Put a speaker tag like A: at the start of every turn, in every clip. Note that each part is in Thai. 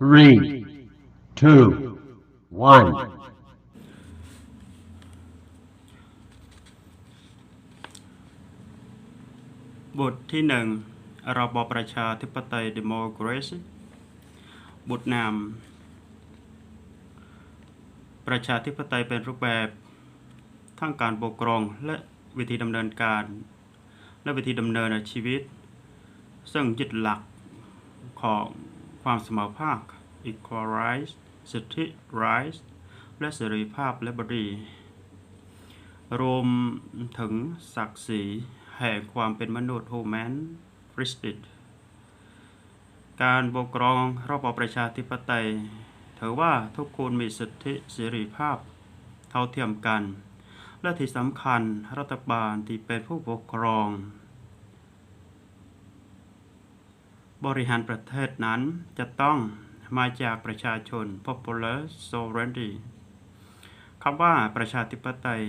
A: three, two, one.
B: บทที่หนึ่งระบอบประชาธิปไตย democracy บทนาม ประชาธิปไตยเป็นรูปแบบทั้งการปกครองและวิธีดำเนินการ และวิธีดำเนินชีวิต ซึ่งยึดหลักของ ความเสมอภาค equal rights สิทธิ rights และเสรีภาพและบดีรวมถึงศักดิ์ศรีแห่งความเป็นมนุษย์ human justice การปกครองระบอบประชาธิปไตยถือว่าทุกคนมีสิทธิเสรีภาพเท่าเทียมกัน และที่สำคัญรัฐบาลที่เป็นผู้ปกครอง บริหารประเทศนั้นจะต้องมาจากประชาชน popular sovereignty คำว่าประชาธิปไตย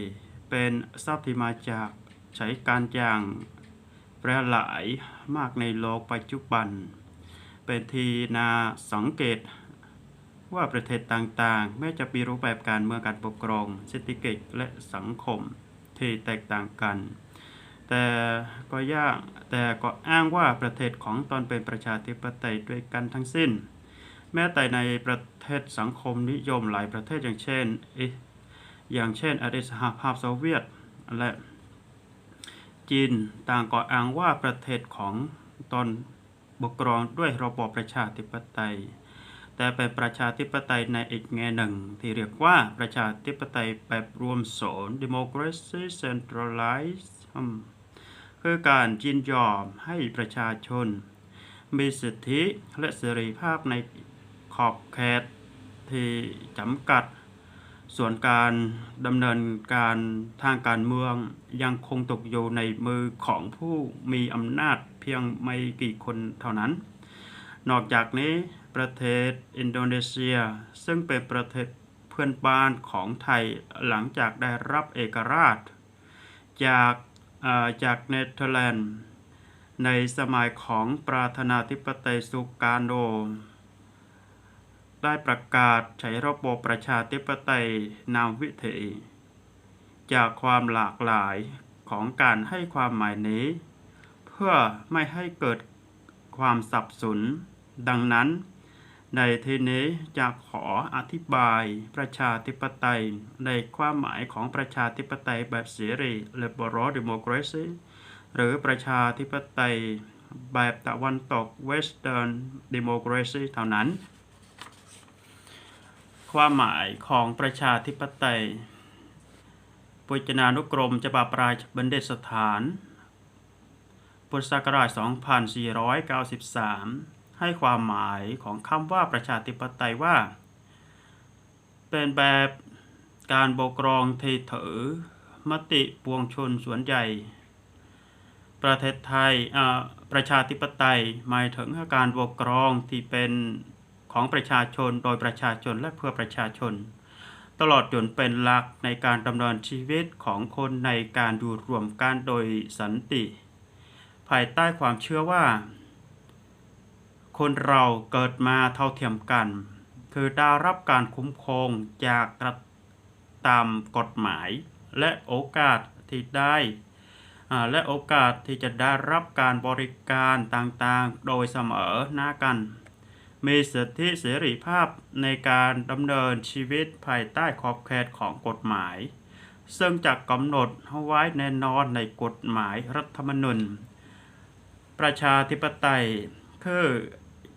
B: เป็นศัพท์ที่มาจากใช้การอย่างแพร่หลายมากในโลกปัจจุบัน เป็นที่นาสังเกตว่าประเทศต่างๆ แม้จะมีรูปแบบการเมืองการปกครองเศรษฐกิจและสังคมที่แตกต่างกัน แต่ก็ยากแต่ก็อ้างว่าประเทศของตอนเป็นประชาธิปไตยด้วยกันทั้งสิ้น แม้แต่ในประเทศสังคมนิยมหลายประเทศอย่างเช่นออย่างเช่นอดีตสหภาพโซเวียตและจีนต่างก็อ้างว่าประเทศของตอนปกครองด้วยระบอบประชาธิปไตย แต่เป็นประชาธิปไตยในอีกแง่หนึ่ง ที่เรียกว่าประชาธิปไตยแบบรวมโสน democracy centralized อืมคือการยินยอมให้ประชาชน มีสิทธิและเสรีภาพในขอบเขตที่จำกัด ส่วนการดำเนินการทางการเมืองยังคงตกอยู่ในมือของผู้มีอำนาจเพียงไม่กี่คนเท่านั้น นอกจากนี้ประเทศอินโดนีเซีย ซึ่งเป็นประเทศเพื่อนบ้านของไทยหลังจากได้รับเอกราช จาก จากเนเธอร์แลนด์ ในสมัยของประธานาธิปไตยสุการโนได้ประกาศใช้ระบบประชาธิปไตยนามวิถีจากความหลากหลายของการให้ความหมายนี้ เพื่อไม่ให้เกิดความสับสนดังนั้น ในที่นี้จะขออธิบายประชาธิปไตย ในความหมายของประชาธิปไตยแบบเสรี liberal democracy หรือประชาธิปไตยแบบตะวันตก western democracy เท่านั้น ความหมายของประชาธิปไตยปุจนานุกรมฉบับราชบัณฑิตสถาน พุทธศักราช 2493 ให้ความหมายของคำว่าประชาธิปไตยว่า เป็นแบบการปกครองที่ถือมติปวงชนส่วนใหญ่ ประเทศไทยประชาธิปไตยหมายถึงการปกครองที่เป็นของประชาชนโดยประชาชนและเพื่อประชาชน ตลอดจนเป็นหลักในการดำเนินชีวิตของคนในการอยู่รวมกันโดยสันติ ภายใต้ความเชื่อว่า คนเราเกิดมาเท่าเทียมกัน คือได้รับการคุ้มครองจากรัฐตามกฎหมาย และโอกาสที่ได้และโอกาสที่จะได้รับการบริการต่างๆ โดยเสมอหน้ากัน มีสิทธิเสรีภาพในการดำเนินชีวิตภายใต้ขอบเขตของกฎหมาย ซึ่งจะกำหนดเอาไว้แน่นอนในกฎหมายรัฐธรรมนูญประชาธิปไตยคือ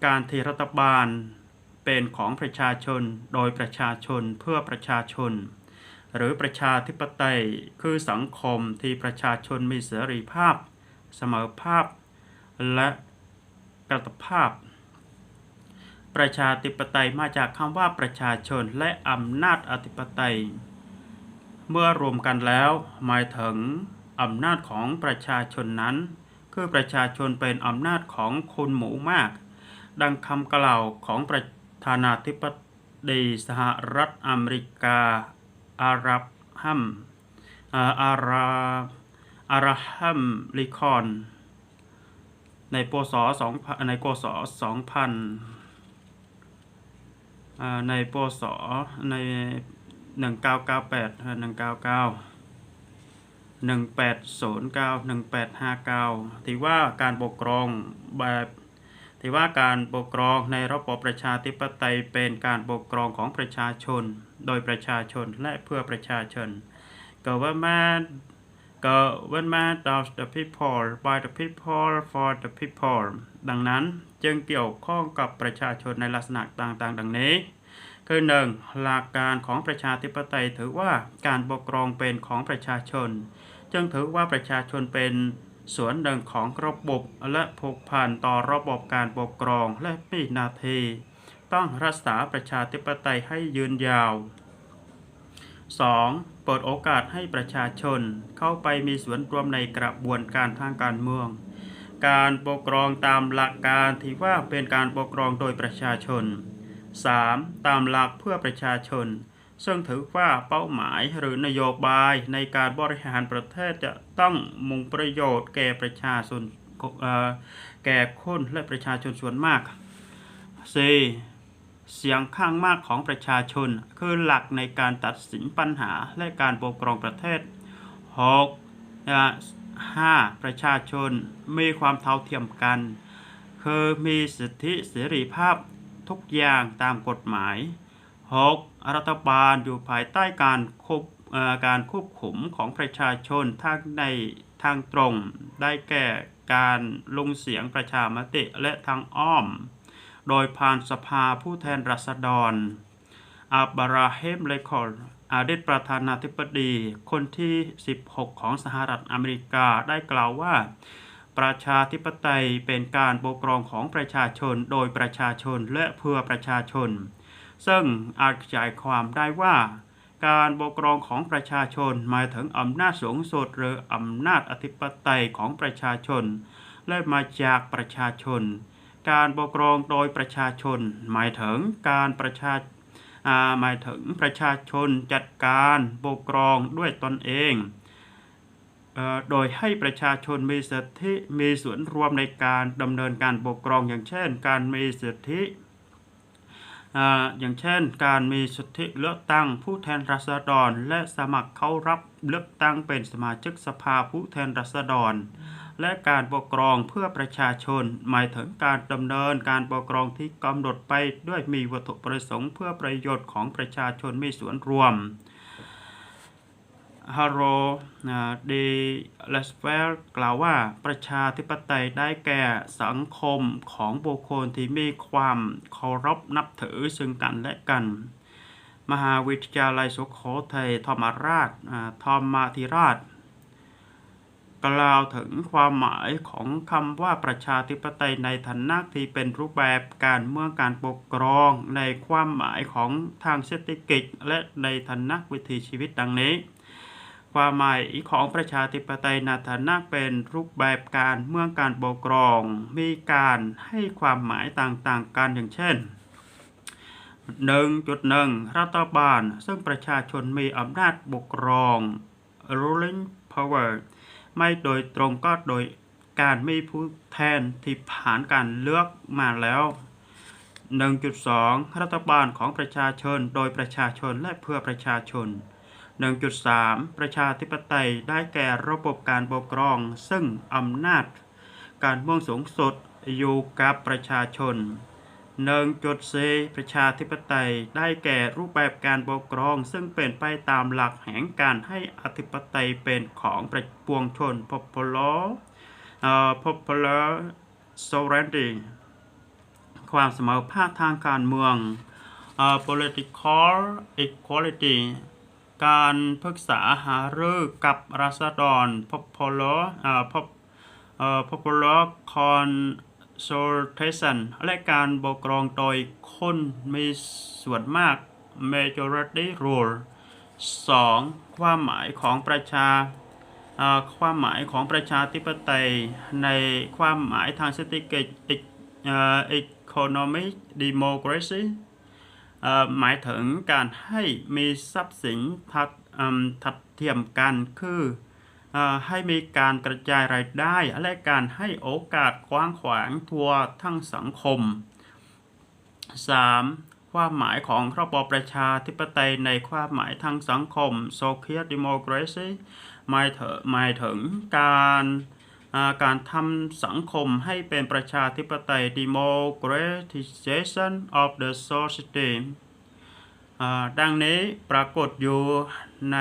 B: การที่รัฐบาลเป็นของประชาชนโดยประชาชนเพื่อประชาชน หรือประชาธิปไตยคือสังคมที่ประชาชนมีเสรีภาพ เสมอภาพ และกระตภาพ ประชาธิปไตยมาจากคำว่าประชาชนและอำนาจอธิปไตย เมื่อรวมกันแล้วหมายถึงอำนาจของประชาชนนั้น คือประชาชนเป็นอำนาจของคนหมู่มาก ดังคำกล่าวของประธานาธิบดีสหรัฐอเมริกา อารับฮัมอาราอาราฮัมลิคอน ในปศ2000ในกศ2000อ่าในปศใน1998เอ่อ199 1809 1859 ที่ว่าการปกครองแบบ ที่ว่าการปกครองในระบอบประชาธิปไตยเป็นการปกครองของประชาชน โดยประชาชนและเพื่อประชาชน government government of the people by the people for the people ดังนั้นจึงเกี่ยวข้องกับประชาชนในลักษณะต่างๆ ดังนี้ คือ 1. หลักการของประชาธิปไตยถือว่าการปกครองเป็นของประชาชน จึงถือว่าประชาชนเป็น ส่วนหนึ่งของระบบและผูกพันต่อระบบการปกครองและมีนาที ต้องรักษาประชาธิปไตยให้ยืนยาว 2. เปิดโอกาสให้ประชาชนเข้าไปมีส่วนร่วมในกระบวนการทางการเมือง การปกครองตามหลักการที่ว่าเป็นการปกครองโดยประชาชน 3. ตามหลักเพื่อประชาชน ซึ่งถือว่าเป้าหมายหรือนโยบายในการบริหารประเทศจะต้องมุ่งประโยชน์แก่ประชาชนแก่คนและประชาชนส่วนมาก 4. เสียงข้างมากของประชาชน คือหลักในการตัดสินปัญหาและการปกครองประเทศ 6. 5. ประชาชนมีความเท่าเทียมกัน คือมีสิทธิเสรีภาพทุกอย่างตามกฎหมาย 6. รัฐบาลอยู่ภายใต้การควบการควบคุมของประชาชนทั้งในทางตรง ได้แก่การลงเสียงประชามติและทางอ้อม โดยผ่านสภาผู้แทนราษฎร อับราเฮมเลคอร์อดีตประธานาธิบดี คนที่ 16 ของสหรัฐอเมริกาได้กล่าวว่า ประชาธิปไตยเป็นการปกครองของประชาชนโดยประชาชนและเพื่อประชาชน ซึ่งอาจขยายความได้ว่า การปกครองของประชาชนหมายถึงอำนาจสูงสุดหรืออำนาจอธิปไตยของประชาชน และมาจากประชาชน การปกครองโดยประชาชน หมายถึงการประชาหมายถึงประชาชนจัดการปกครองด้วยตนเองโดยให้ประชาชนมีสิทธิมีส่วนรวมในการดำเนินการปกครองอย่างเช่น การมีสิทธิ อย่างเช่น การมีสิทธิเลือกตั้งผู้แทนราษฎร และสมัครเข้ารับเลือกตั้งเป็นสมาชิกสภาผู้แทนราษฎร และการปกครองเพื่อประชาชน หมายถึงการดำเนินการปกครองที่กำหนดไปด้วยมีวัตถุประสงค์เพื่อประโยชน์ของประชาชนมีส่วนรวม ฮารโรดีเลสเวลกล่าวว่าประชาธิปไตยได้แก่สังคมของบุคคลที่มีความเคารพนับถือซึ่งกันและกัน มหาวิทยาลัยสุโขทัยธรรมราชอ่าธรรมาธิราช กล่าวถึงความหมายของคำว่าประชาธิปไตยในฐานะที่เป็นรูปแบบการเมืองการปกครองในความหมายของทางเศรษฐกิจและในฐานะวิถีชีวิตดังนี้ ความหมายของประชาธิปไตยในฐานะเป็นรูปแบบการเมืองการปกครอง มีการให้ความหมายต่างๆกันอย่างเช่น 1.1 รัฐบาล ซึ่งประชาชนมีอำนาจปกครอง ruling power ไม่โดยตรงก็โดยการมีผู้แทนที่ผ่านการเลือกมาแล้ว 1.2 รัฐบาลของประชาชน โดยประชาชนและเพื่อประชาชน 1.3 ประชาธิปไตยได้แก่ระบบการปกครอง ซึ่งอำนาจ การเมืองสูงสุดอยู่กับประชาชน 1.4 ประชาธิปไตยได้แก่รูปแบบการปกครอง ซึ่งเป็นไปตามหลักแห่งการให้อธิปไตยเป็นของประปวงชน popular เอ่อ popular sovereignty ความเสมอภาคทางการเมือง political equality การปรึกษาหารือกับราษฎร popular เอ่อ pop- เอ่อ popular consultation และการปกครองโดยคนมีส่วนมาก majority rule 2. ความหมายของประชาความหมายของประชาธิปไตย ในความหมายทางเศรษฐกิจ ec- เอ่อ economic democracy หมายถึงการให้มีทรัพย์สินทัดทัดเทียมกันคืออให้มีการกระจายรายได้ และการให้โอกาสกว้างขวางทั่วทั้งสังคม 3. ความหมายของระบอบประชาธิปไตยในความหมายทางสังคม social democracy หมายถึงหมายถึงการ การทำสังคมให้เป็นประชาธิปไตย democratization of the society ดังนี้ปรากฏอยู่ใน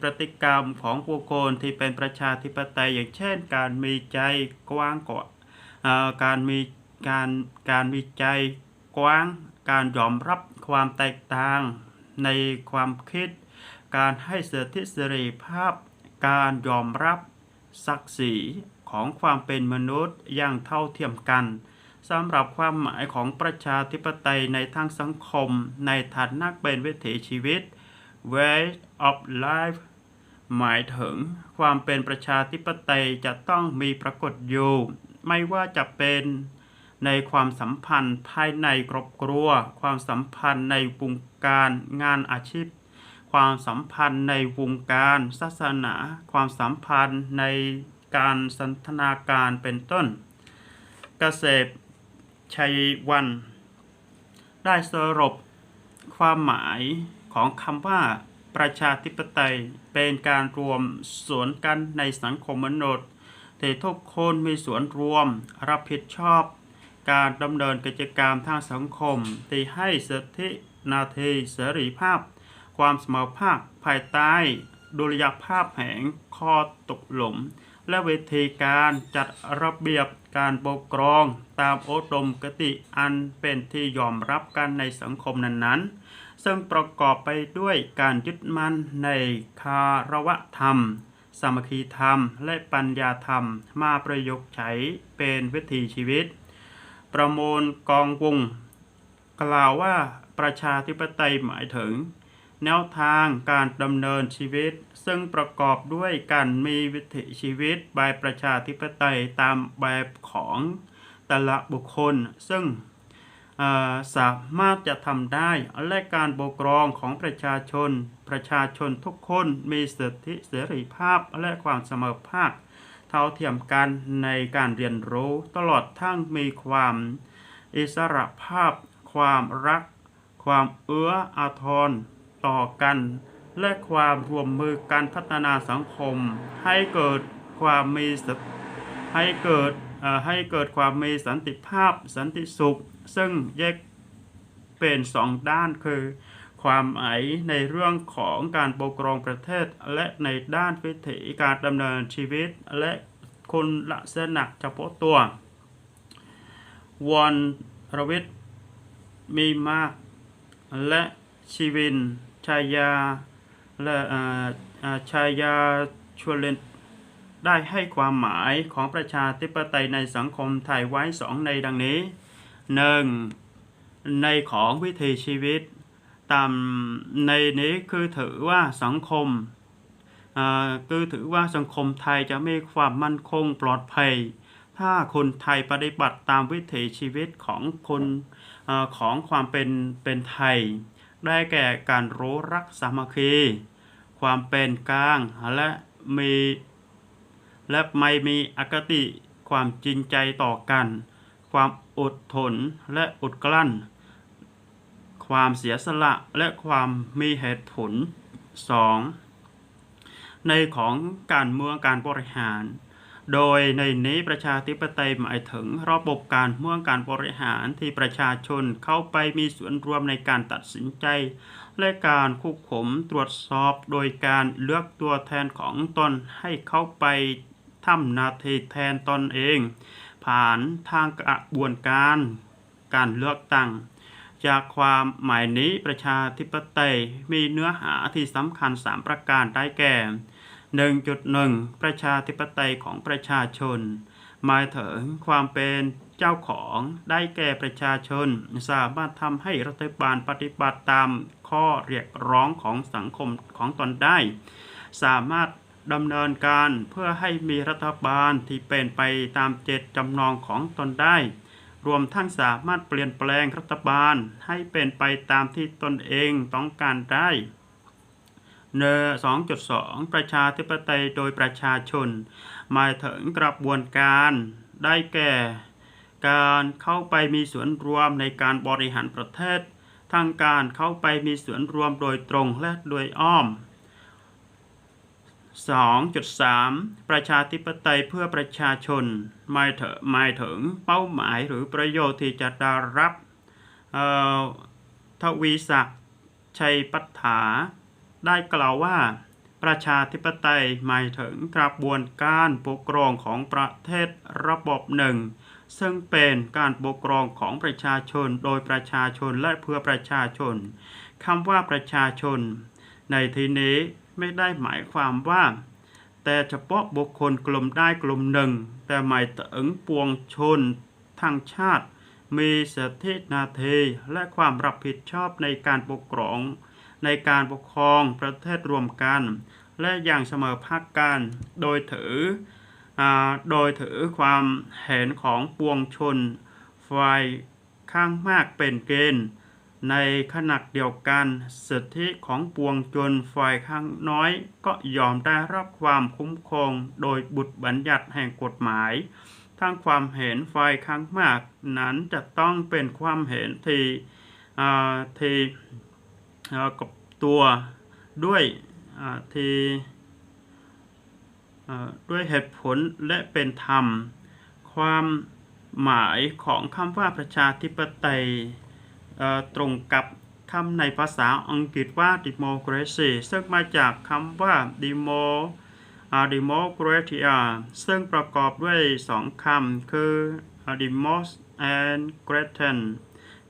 B: พฤติกรรมของบุคคลที่เป็นประชาธิปไตย อย่างเช่น การมีใจกว้างกว่าการมีการการมีใจกว้าง การยอมรับความแตกต่างในความคิด การให้สิทธิเสรีภาพ การยอมรับศักดิ์ศรี ของความเป็นมนุษย์อย่างเท่าเทียมกันสำหรับความหมายของประชาธิปไตยในทางสังคมในฐานะเป็นวิถีชีวิต way of life หมายถึงความเป็นประชาธิปไตยจะต้องมีปรากฏอยู่ ไม่ว่าจะเป็นในความสัมพันธ์ภายในครอบครัว ความสัมพันธ์ในวงการงานอาชีพ ความสัมพันธ์ในวงการศาสนา ความสัมพันธ์ใน การสันทนาการเป็นต้น เกษตรชัยวัน ได้สรุปความหมายของคำว่าประชาธิปไตยเป็นการรวมส่วนกันในสังคมมนุษย์ที่ทุกคนมีส่วนรวมรับผิดชอบ การดำเนินกิจกรรมทางสังคมที่ให้สิทธินาทีเสรีภาพ ความเสมอภาคภายใต้ดุลยภาพแห่งข้อตกหลง และวิธีการจัดระเบียบการปกครองตามโอดมกติอันเป็นที่ยอมรับกันในสังคมนั้นๆ ซึ่งประกอบไปด้วยการยึดมั่นในคารวะธรรม สามัคคีธรรม และปัญญาธรรมมาประยุกต์ใช้เป็นวิถีชีวิต ประมวลกองวงกล่าวว่าประชาธิปไตยหมายถึง แนวทางการดำเนินชีวิต ซึ่งประกอบด้วยการมีวิถีชีวิตแบบประชาธิปไตยตามแบบของแต่ละบุคคล ซึ่งสามารถจะทำได้และการปกครองของประชาชน ประชาชนทุกคนมีสิทธิเสรีภาพและความเสมอภาค เท่าเทียมกันในการเรียนรู้ตลอดทั้งมีความอิสระภาพ ความรัก ความเอื้ออาทร ต่อกัน และความร่วมมือการพัฒนาสังคม ให้เกิดความมีสติให้เกิดเอ่อให้เกิดความมีสันติภาพสันติสุข ซึ่งแยกเป็นสองด้านคือ ความหมายในเรื่องของการปกครองประเทศ และในด้านวิถีการดำเนินชีวิต และคุณลักษณะเฉพาะตัววอนรวิทย์มีมาก และชีวิน ชายาและชายาชวเลนได้ให้ความหมายของประชาธิปไตยในสังคมไทยไว้สองในดังนี้หนึ่งในของวิถีชีวิต ตามในนี้คือถือว่าสังคมคือถือว่าสังคมไทยจะมีความมั่นคงปลอดภัย ถ้าคนไทยปฏิบัติตามวิถีชีวิตของคนอของความเป็นเป็นไทย ได้แก่การรู้รักสามัคคี ความเป็นกลางและมีและไม่มีอคติความจริงใจต่อกัน ความอดทนและอดกลั้น ความเสียสละและความมีเหตุผล 2. ในของการเมืองการบริหาร โดยในนี้ประชาธิปไตยหมายถึงระบบการเมืองการบริหารที่ประชาชนเข้าไปมีส่วนร่วมในการตัดสินใจ และการควบคุมตรวจสอบโดยการเลือกตัวแทนของตนให้เข้าไปทำหนาทีแทนตนเอง ผ่านทางกระบวนการการเลือกตั้งจากความหมายนี้ประชาธิปไตยมีเนื้อหาที่สำคัญ 3 ประการได้แก่ 1.1 ประชาธิปไตยของประชาชน หมายถึงความเป็นเจ้าของได้แก่ประชาชน สามารถทำให้รัฐบาลปฏิบัติตามข้อเรียกร้องของสังคมของตนได้ สามารถดำเนินการเพื่อให้มีรัฐบาลที่เป็นไปตามเจตจำนงของตนได้ รวมทั้งสามารถเปลี่ยนแปลงรัฐบาลให้เป็นไปตามที่ตนเองต้องการได้ เน2.2 ประชาธิปไตยโดยประชาชน หมายถึงกระบวนการได้แก่ การเข้าไปมีส่วนรวมในการบริหารประเทศ ทางการเข้าไปมีส่วนรวมโดยตรงและโดยอ้อม 2.3 ประชาธิปไตยเพื่อประชาชน หมายถึงหมายถึงเป้าหมายหรือประโยชน์ที่จะได้รับเอ่อทวีศักดิ์ชัยปัฏฐา ได้กล่าวว่า ประชาธิปไตยหมายถึงกระบวนการปกครองของประเทศระบบหนึ่ง ซึ่งเป็นการปกครองของประชาชนโดยประชาชนและเพื่อประชาชนคำว่าประชาชน ในที่นี้ไม่ได้หมายความว่า แต่เฉพาะบุคคลกลุ่มได้กลุ่มหนึ่ง แต่หมายถึงปวงชนทั้งชาติ มีสิทธินาทีและความรับผิดชอบในการปกครอง ในการปกครองประเทศรวมกัน และอย่างเสมอภาคกันโดยถืออโดยถือความเห็นของปวงชนฝ่ายข้างมากเป็นเกณฑ์ ในขณะเดียวกันสิทธิของปวงชนฝ่ายข้างน้อย ก็ยอมได้รับความคุ้มครองโดยบุตรบัญญัติแห่งกฎหมายทั้งความเห็นฝ่ายข้างมากนั้นจะต้องเป็นความเห็นที่ที่ กับตัวด้วยที่ด้วยเหตุผลและเป็นธรรม ความหมายของคำว่าประชาธิปไตยตรงกับคำในภาษาอังกฤษว่า democracy ซึ่งมาจากคำว่า demo democratia ซึ่งประกอบด้วยสองคำคือ demos and gretten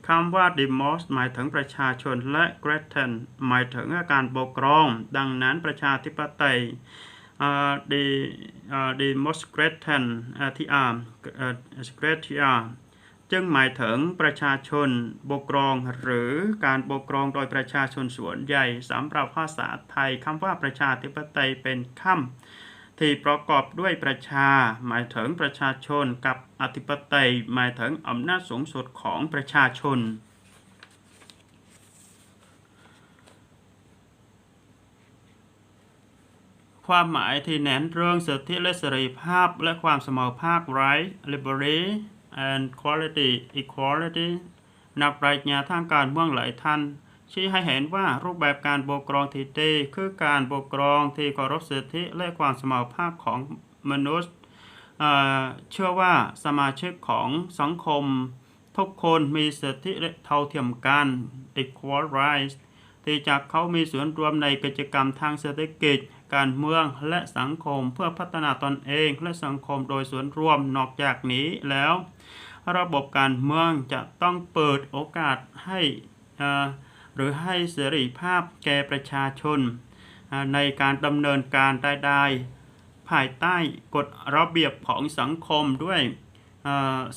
B: คำว่า demos หมายถึงประชาชนและ g r e t e n หมายถึงการปกครอง ดังนั้นประชาธิปไตยอ่า the อ่า demos gretten อ่าที่อ่าเอ่อ gretia จึงหมายถึงประชาชนปกครองหรือการปกครองโดยประชาชนส่วนใหญ่สำหรับภาษาไทยคำว่าประชาธิปไตยเป็นคำ ที่ประกอบด้วยประชา หมายถึงประชาชนกับอธิปไตยหมายถึงอำนาจสูงสุดของประชาชน ความหมายที่เน้นเรื่องสิทธิและเสรีภาพและความเสมอภาค right liberty and quality equality นักปรัชญาทางการเมืองหลายท่าน ชี้ให้เห็นว่ารูปแบบการปกครองที่ดีคือการปกครองที่เคารพสิทธิและความเสมอภาคของมนุษย์เเชื่อว่าสมาชิกของสังคม ทุกคนมีสิทธิและเท่าเทียมกัน equal rights ที่จะเขามีส่วนรวมในกิจกรรมทางเศรษฐกิจ การเมืองและสังคมเพื่อพัฒนาตนเองและสังคมโดยส่วนรวมนอกจากนี้แล้ว ระบบการเมืองจะต้องเปิดโอกาสให้อ่อ หรือให้เสรีภาพแก่ประชาชน ในการดำเนินการได้ๆภายใต้กฎระเบียบของสังคมด้วย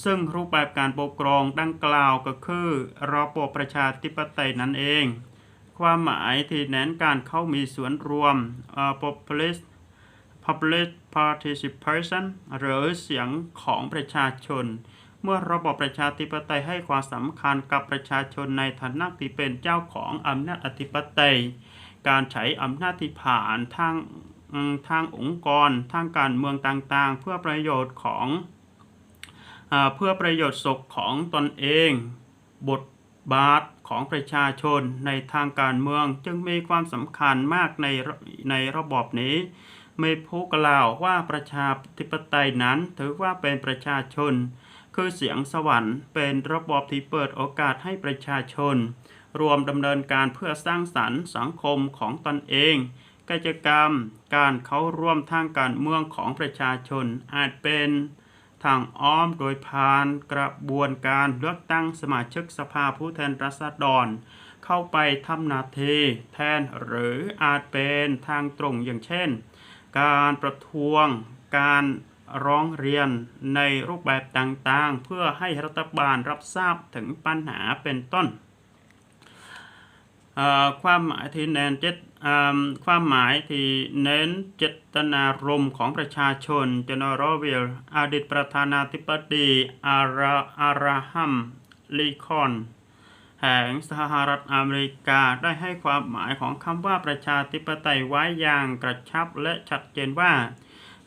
B: ซึ่งรูปแบบการปกครองดังกล่าวก็คือระบบประชาธิปไตยนั่นเอง ความหมายที่เน้นการเข้ามีส่วนรวม populist public participation หรือเสียงของประชาชน เมื่อระบอบประชาธิปไตยให้ความสำคัญกับประชาชนในฐานะที่เป็นเจ้าของอำนาจอธิปไตย การใช้อำนาจที่ผ่านทางทางองค์กร ทางการเมืองต่างๆ เพื่อประโยชน์ของอเพื่อประโยชน์สุขของตนเอง บทบาทของประชาชนในทางการเมืองจึงมีความสำคัญมากในในระบอบนี้ไม่ผู้กล่าวว่าประชาธิปไตยนั้นถือว่าเป็นประชาชน คือเสียงสวรรค์เป็นระบอบที่เปิดโอกาสให้ประชาชน รวมดำเนินการเพื่อสร้างสรรค์สังคมของตนเอง กิจกรรม การเข้าร่วมทางการเมืองของประชาชนอาจเป็นทางอ้อมโดยผ่านกระบวนการเลือกตั้งสมาชิกสภาผู้แทนราษฎร เข้าไปทำหนาทีแทนหรืออาจเป็นทางตรงอย่างเช่น การประท้วง การ ร้องเรียนในรูปแบบต่างๆ เพื่อให้รัฐบาลรับทราบถึงปัญหาเป็นต้น ความหมายที่เน้นเจตความหมายที่เน้นเจตนารมณ์ของประชาชนเจนอรอวิลอดีตประธานาธิบดีอาราอาราฮัมลีคอนแห่งสหรัฐอเมริกาได้ให้ความหมายของคำว่าประชาธิปไตยไว้อย่างกระชับและชัดเจนว่า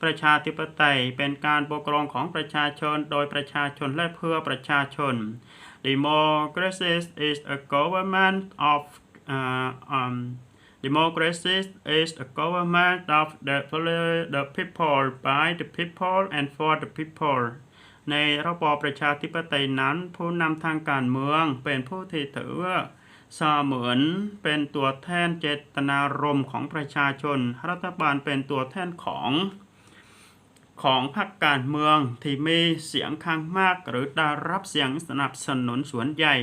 B: ประชาธิปไตยเป็นการปกครองของประชาชนโดยประชาชนและเพื่อประชาชน democracy is a government of uh, um, democracy is a government of the, the people by the people and for the people ในระบอบประชาธิปไตยนั้น ผู้นำทางการเมืองเป็นผู้ที่ถือว่าเสมือนเป็นตัวแทนเจตนารมณ์ของประชาชน รัฐบาลเป็นตัวแทนของ ของพรรคการเมืองที่มีเสียงข้างมาก หรือได้รับเสียงสนับสนุนส่วนใหญ่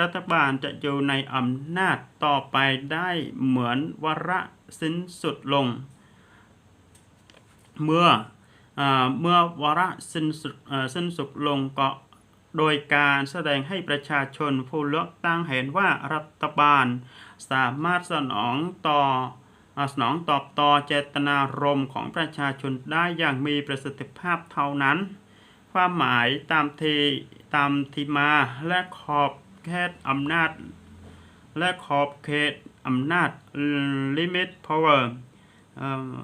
B: รัฐบาลจะอยู่ในอำนาจต่อไปได้เหมือนวาระสิ้นสุดลง เมื่ออเมื่อวาระสิ้นสุดสิ้นสุดลงก็โดยการแสดงให้ประชาชนผู้เลือกตั้งเห็นว่ารัฐบาลสามารถสนองต่อ สนองตอบต่อเจตนารมณ์ของประชาชนได้อย่างมีประสิทธิภาพเท่านั้น ความหมายตามทีตามที่มาและขอบเขตอำนาจ และขอบเขตอำนาจ limit power เอ่อ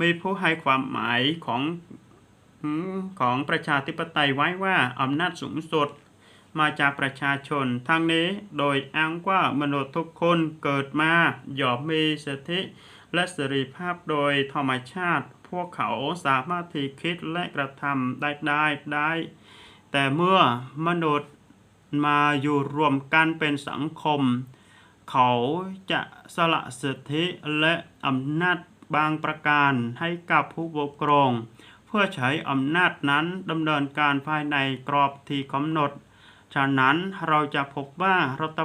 B: มีผู้ให้ความหมายของของประชาธิปไตยไว้ว่าอำนาจสูงสุด มาจากประชาชน ทั้งนี้โดยอ้างว่ามนุษย์ทุกคนเกิดมาย่อมมีสิทธิและเสรีภาพโดยธรรมชาติ พวกเขาสามารถที่คิดและกระทำได้ได้ได้ แต่เมื่อมนุษย์มาอยู่รวมกันเป็นสังคม เขาจะสละสิทธิและอำนาจบางประการให้กับผู้ปกครอง เพื่อใช้อำนาจนั้นดำเนินการภายในกรอบที่กำหนด ฉะนั้นเราจะพบว่ารัฐ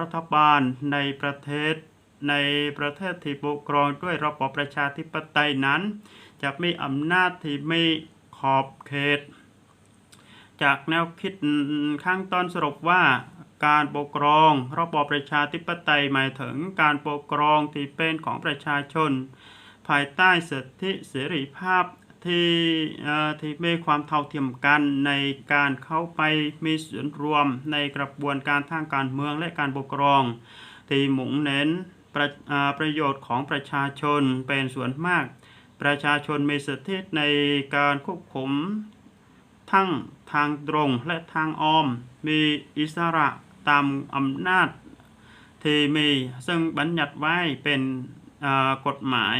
B: รัฐบาลในประเทศในประเทศที่ปกครองด้วยระบอบประชาธิปไตยนั้น จะมีอำนาจที่ไมีขอบเขต จากแนวคิดข้างต้นสรุปว่าการปกครองระบอบประชาธิปไตยหมายถึงการปกครองที่เป็นของประชาชน ภายใต้สิทธิเสรีภาพ ที่ที่มีความเท่าเทียมกันในการเข้าไปมีส่วนรวมในกระบวนการทางการเมืองและการปกครอง ที่มุ่งเน้นประประโยชน์ของประชาชนเป็นส่วนมาก ประชาชนมีสิทธิในการควบคุมทั้งทางตรงและทางอ้อม มีอิสระตามอำนาจที่มีซึ่งบัญญัติไว้เป็นกฎหมาย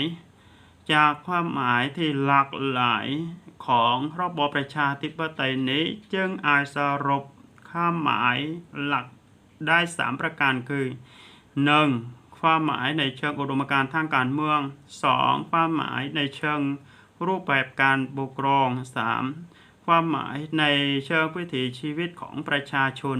B: จากความหมายที่หลากหลายของระบอบประชาธิปไตยนี้จึงอาจสรุปความหมายหลักได้ 3 ประการคือ 1. ความหมายในเชิงอุดมการณ์ทางการเมือง 2. ความหมายในเชิงรูปแบบการปกครอง 3. ความหมายในเชิงวิถีชีวิตของประชาชน